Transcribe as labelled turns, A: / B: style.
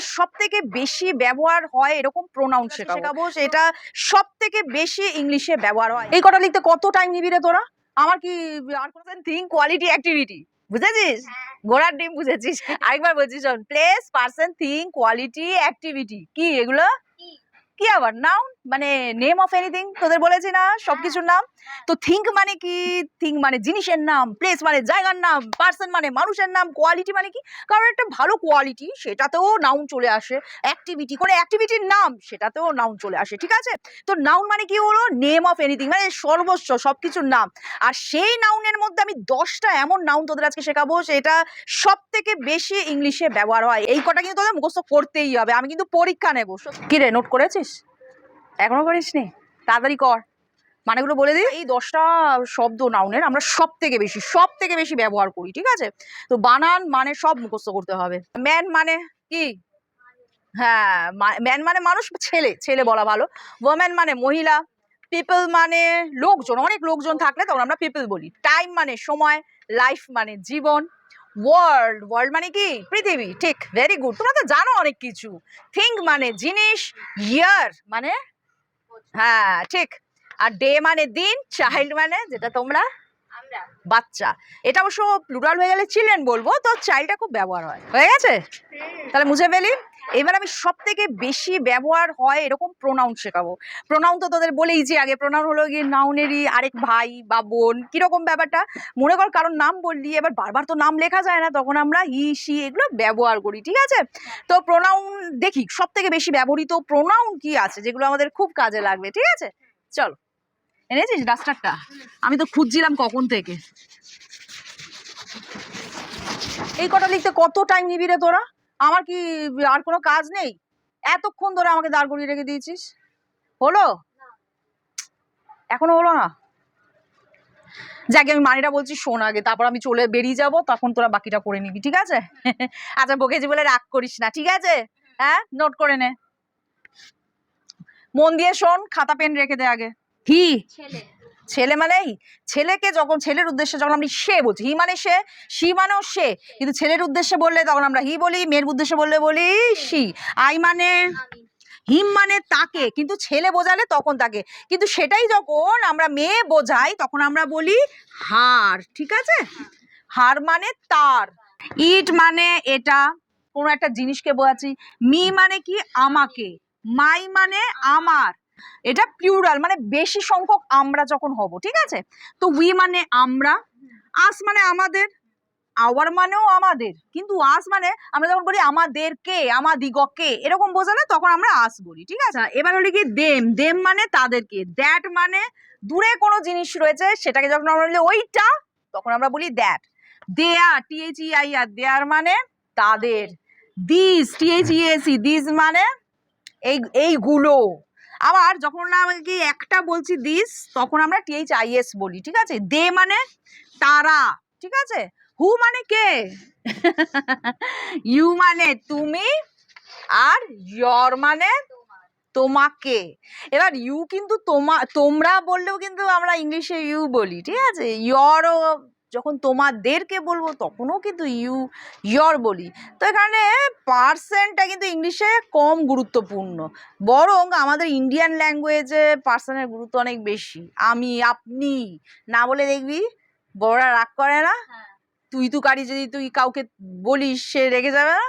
A: সব থেকে বেশি ব্যবহার হয় এরকম প্রোনাউন শেখাবো। সেটা। সব থেকে বেশি ইংলিশে ব্যবহার হয়। এই কটা লিখতে কত টাইম নিবি রে তোরা? আমার কি আর কোনো থিং কোয়ালিটি অ্যাক্টিভিটি বুঝেছিস? ঘোড়ার ডিম বুঝেছিস? আরেকবার বলছিস place person thing quality activity কি এগুলো? কি আবার নাউন মানে নেম অফ এনিথিং তোদের বলেছি না সবকিছুর নাম? তো থিঙ্ক মানে কি? থিঙ্ক মানে জিনিসের নাম প্লেস মানে জায়গার নাম পার্সন মানে মানুষের নাম কোয়ালিটি মানে কি? কারণ একটা ভালো কোয়ালিটি সেটাতেও নাউন চলে আসে অ্যাক্টিভিটি কোনো অ্যাক্টিভিটির নাম সেটাতেও নাউন চলে আসে, ঠিক আছে? তো নাউন মানে কি হলো? নেম অফ এনিথিং মানে সর্বস্ব, সবকিছুর নাম। আর সেই নাউনের মধ্যে আমি দশটা এমন নাউন তোদের আজকে শেখাবো, সেটা সব থেকে বেশি ইংলিশে ব্যবহার হয়। এই কটা কিন্তু তোদের মুখস্থ করতেই হবে। আমি কিন্তু পরীক্ষা নেব। কি রে নোট করেছিস? এখনও করিস নি? তাড়াতাড়ি কর। মানেগুলো বলে দিই এই দশটা শব্দ নাউনের আমরা সব থেকে বেশি সব থেকে বেশি ব্যবহার করি, ঠিক আছে? তো বানান মানে সব মুখস্থ করতে হবে। ম্যান মানে কি? হ্যাঁ ম্যান মানে মানুষ, ছেলে ছেলে বলা ভালো। ওম্যান মানে মহিলা পিপল মানে লোকজন। অনেক লোকজন থাকলে তখন আমরা পিপল বলি। টাইম মানে সময় লাইফ মানে জীবন। ওয়ার্ল্ড ওয়ার্ল্ড মানে কি? পৃথিবী। ঠিক ভেরি গুড তোমরা তো জানো অনেক কিছু। থিঙ্ক মানে জিনিস ইয়ার মানে হ্যাঁ ঠিক। আর ডে মানে দিন চাইল্ড মানে যেটা তোমরা? বাচ্চা। এটা অবশ্য প্লুরাল হয়ে গেলে চিলেন বলব তো চাইল্ডটা খুব ব্যবহার হয়। হয়ে গেছে? তাহলে মুছে ফেলি। এবার আমি সব থেকে বেশি ব্যবহার হয় এরকম প্রোনাউন শেখাবো। প্রোনাউন তো তোদের বলেই যে আগে প্রোনাউন হলো গিয়ে নাউনেরই আরেক ভাই বা বোন। কীরকম ব্যাপারটা? মনে কর কারণ নাম বললি, এবার বারবার তো নাম লেখা যায় না, তখন আমরা হি সি এগুলো ব্যবহার করি, ঠিক আছে? তো প্রোনাউন দেখি সব থেকে বেশি ব্যবহৃত প্রোনাউন কি আছে, যেগুলো আমাদের খুব কাজে লাগবে, ঠিক আছে? চলো। এনেছিস ডাস্টারটা? আমি তো খুঁজছিলাম কখন থেকে। এই কটা লিখতে কত টাইম নিবি রে তোরা? আমার কি আর কোনো কাজ নেই? এতক্ষণ ধরে আমাকে দাঁড় করিয়ে রেখে দিয়েছিস। হলো? এখনও হলো না? যাকে আমি মানিটা বলছি শোন আগে তারপর আমি চলে বেরিয়ে যাব তখন তোরা বাকিটা করে নিবি ঠিক আছে? আচ্ছা বকেছি বলে রাগ করিস না ঠিক আছে? হ্যাঁ নোট করে নে। মন দিয়ে শোন খাতা পেন রেখে দে আগে। হি
B: ছেলে।
A: ছেলে মানেই ছেলেকে যখন, ছেলের উদ্দেশ্যে যখন আমি সে বলছি, হি মানে সে সি মানেও সে, কিন্তু ছেলের উদ্দেশ্যে বললে তখন আমরা হি বলি, মেয়ের উদ্দেশ্যে বললে বলি সি আই মানে হিম মানে তাকে, কিন্তু ছেলে বোঝালে তখন তাকে, কিন্তু সেটাই যখন আমরা মেয়ে বোঝাই তখন আমরা বলি হার, ঠিক আছে? হার মানে তার, ইট মানে এটা, কোনো একটা জিনিসকে বোঝাচ্ছি, মি মানে কি আমাকে, মাই মানে আমার এটা প্লিউরাল মানে বেশি সংখ্যক আমরা যখন হব, ঠিক আছে? তো উই মানে আমরা আস মানে আমাদের আওয়ার মানেও আমাদের, কিন্তু আস মানে আমরা যখন বলি আমাদেরকে আমাদিগকে, এরকম বোঝালে তখন আমরা আস বলি, ঠিক আছে? এবার হলো কি দেম দেম মানে তাদেরকে দ্যাট মানে দূরে কোনো জিনিস রয়েছে, সেটাকে যখন আমরা বলি ওইটা, তখন আমরা বলি that TH E I R their মানে তাদের দিস টিএইচ ইএসি দিস মানে এই, এইগুলো। আবার যখন না আমাকে একটা বলছি দিস তখন আমরা টিএইচ আইএস বলি, ঠিক আছে? দে মানে তারা, ঠিক আছে? হু মানে কে? ইউ মানে তুমি আর ইয়র মানে তোমাকে। এবার ইউ কিন্তু তোমা, তোমরা বললেও কিন্তু আমরা ইংলিশে ইউ বলি, ঠিক আছে? ইয়রও যখন তোমাদেরকে বলব তখনও কিন্তু ইউ ইয়র বলি। তো এখানে পার্সেন্টটা কিন্তু ইংলিশে কম গুরুত্বপূর্ণ। বরং আমাদের ইন্ডিয়ান ল্যাঙ্গুয়েজে পার্সনের গুরুত্ব অনেক বেশি। আমি আপনি না বলে দেখবি বড়রা রাগ করে না।
B: হ্যাঁ।
A: তুই তুকারি যদি তুই কাউকে বলিস সে রেগে যাবে না।